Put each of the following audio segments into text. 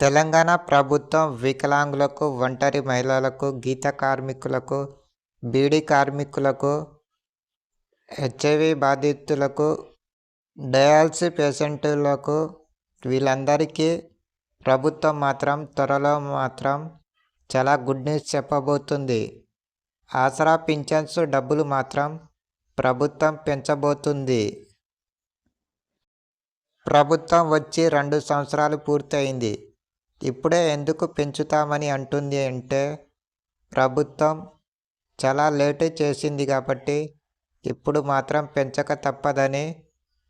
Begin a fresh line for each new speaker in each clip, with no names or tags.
తెలంగాణ ప్రభుత్వం వికలాంగులకు ఒంటరి మహిళలకు గీత కార్మికులకు బీడీ కార్మికులకు హెచ్ఐవి బాధితులకు డయాలసిస్ పేషెంట్లకు వీళ్ళందరికీ ప్రభుత్వం మాత్రం త్వరలో మాత్రం చాలా గుడ్ న్యూస్ చెప్పబోతుంది. ఆసరా పింఛన్స్ డబ్బులు మాత్రం ప్రభుత్వం పెంచబోతుంది. ప్రభుత్వం వచ్చి రెండు సంవత్సరాలు పూర్తయింది. ఇప్పుడే ఎందుకు పెంచుతామని అంటుంది అంటే ప్రభుత్వం చాలా లేట్ చేసింది కాబట్టి ఇప్పుడు మాత్రం పెంచక తప్పదని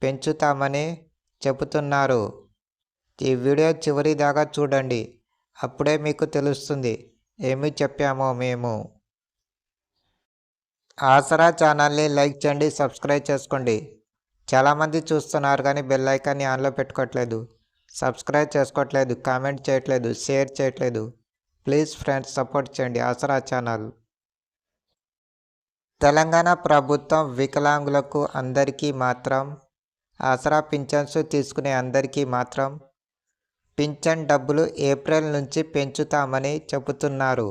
పెంచుతామని చెబుతున్నారు. ఈ వీడియో చివరి దాకా చూడండి అప్పుడే మీకు తెలుస్తుంది ఏమి చెప్పామో మేము. ఆసరా ఛానల్ని లైక్ చేయండి సబ్స్క్రైబ్ చేసుకోండి. చాలామంది చూస్తున్నారు కానీ బెల్ ఐకాన్ని ఆన్లో పెట్టుకోవట్లేదు సబ్స్క్రైబ్ చేసుకోవట్లేదు కామెంట్ చేయట్లేదు షేర్ చేయట్లేదు. ప్లీజ్ ఫ్రెండ్స్ సపోర్ట్ చేయండి. ఆసరా ఛానల్. తెలంగాణ ప్రభుత్వం వికలాంగులకు అందరికీ మాత్రం ఆసరా పింఛన్స్ తీసుకునే అందరికీ మాత్రం పింఛన్ డబ్బులు ఏప్రిల్ నుంచి పెంచుతామని చెబుతున్నారు.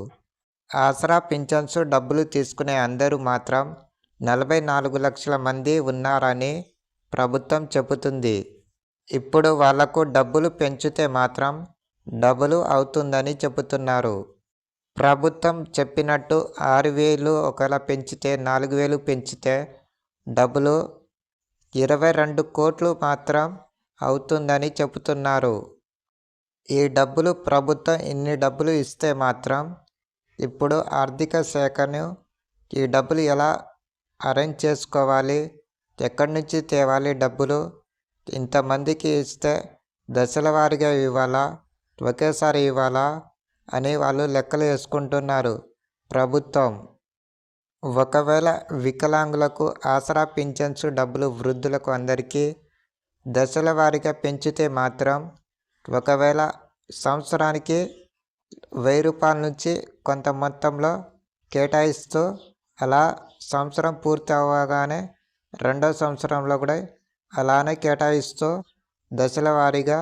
ఆసరా పింఛన్స్ డబ్బులు తీసుకునే అందరూ మాత్రం నలభై నాలుగు లక్షల మంది ఉన్నారని ప్రభుత్వం చెబుతుంది. ఇప్పుడు వాళ్ళకు డబ్బులు పెంచితే మాత్రం డబ్బులు అవుతుందని చెబుతున్నారు. ప్రభుత్వం చెప్పినట్టు ఆరు వేలు ఒకవేళ పెంచితే నాలుగు వేలు పెంచితే డబ్బులు ఇరవై రెండు కోట్లు మాత్రం అవుతుందని చెబుతున్నారు. ఈ డబ్బులు ప్రభుత్వం ఇన్ని డబ్బులు ఇస్తే మాత్రం ఇప్పుడు ఆర్థిక శాఖను ఈ డబ్బులు ఎలా అరేంజ్ చేసుకోవాలి? ఎక్కడి నుంచి తేవాలి డబ్బులు? ఇంతమందికి ఇస్తే దశల వారీగా ఇవ్వాలా? ఒకేసారి ఇవ్వాలా? అని వాళ్ళు లెక్కలు వేసుకుంటున్నారు ప్రభుత్వం. ఒకవేళ వికలాంగులకు ఆసరా పింఛన్స్ డబ్బులు వృద్ధులకు అందరికీ దశల వారీగా పెంచితే మాత్రం ఒకవేళ సంవత్సరానికి వెయ్యి రూపాయల నుంచి కొంత మొత్తంలో కేటాయిస్తూ అలా సంవత్సరం పూర్తి అవ్వగానే రెండో సంవత్సరంలో కూడా అలానే కేటాయిస్తూ దశల వారీగా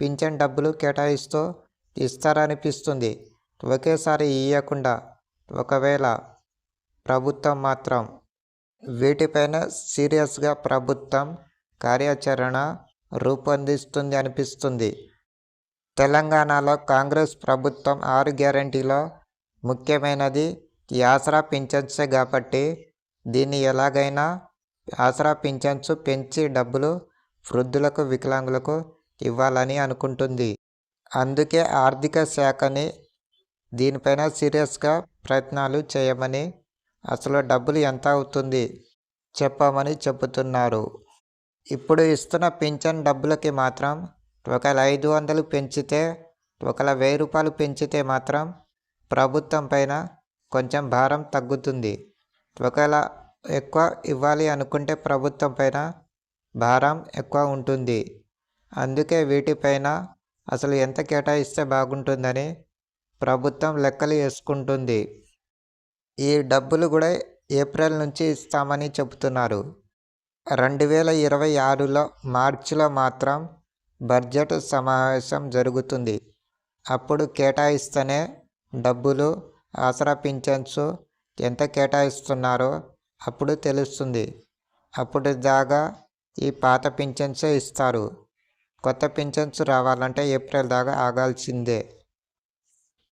పింఛన్ డబ్బులు కేటాయిస్తూ ఇస్తారనిపిస్తుంది. ఒకేసారి ఇవ్వకుండా ఒకవేళ ప్రభుత్వం మాత్రం వీటిపైన సీరియస్గా ప్రభుత్వం కార్యాచరణ రూపొందిస్తుంది అనిపిస్తుంది. తెలంగాణలో కాంగ్రెస్ ప్రభుత్వం ఆరు గ్యారంటీలో ముఖ్యమైనది యాసరా పింఛన్సే కాబట్టి దీన్ని ఎలాగైనా ఆసరా పింఛన్స్ పెంచి డబ్బులు వృద్ధులకు వికలాంగులకు ఇవ్వాలని అనుకుంటుంది. అందుకే ఆర్థిక శాఖని దీనిపైన సీరియస్గా ప్రయత్నాలు చేయమని అసలు డబ్బులు ఎంత అవుతుంది చెప్పమని చెబుతున్నారు. ఇప్పుడు ఇస్తున్న పింఛన్ డబ్బులకి మాత్రం ఒకవేళ ఐదు వందలు పెంచితే ఒకవేళ వెయ్యి రూపాయలు పెంచితే మాత్రం ప్రభుత్వం పైన కొంచెం భారం తగ్గుతుంది. ఒకవేళ ఎక్కువ ఇవ్వాలి అనుకుంటే ప్రభుత్వం పైన భారం ఎక్కువ ఉంటుంది. అందుకే వీటిపైన అసలు ఎంత కేటాయిస్తే బాగుంటుందని ప్రభుత్వం లెక్కలు వేసుకుంటుంది. ఈ డబ్బులు కూడా ఏప్రిల్ నుంచి ఇస్తామని చెబుతున్నారు. రెండు వేల ఇరవై ఆరులో మార్చిలో మాత్రం బడ్జెట్ సమావేశం జరుగుతుంది. అప్పుడు కేటాయిస్తేనే డబ్బులు ఆసరా పింఛన్స్ ఎంత కేటాయిస్తున్నారో అప్పుడు తెలుస్తుంది. అప్పుడు దాకా ఈ పాత పింఛన్సే ఇస్తారు. కొత్త పింఛన్స్ రావాలంటే ఏప్రిల్ దాకా ఆగాల్సిందే.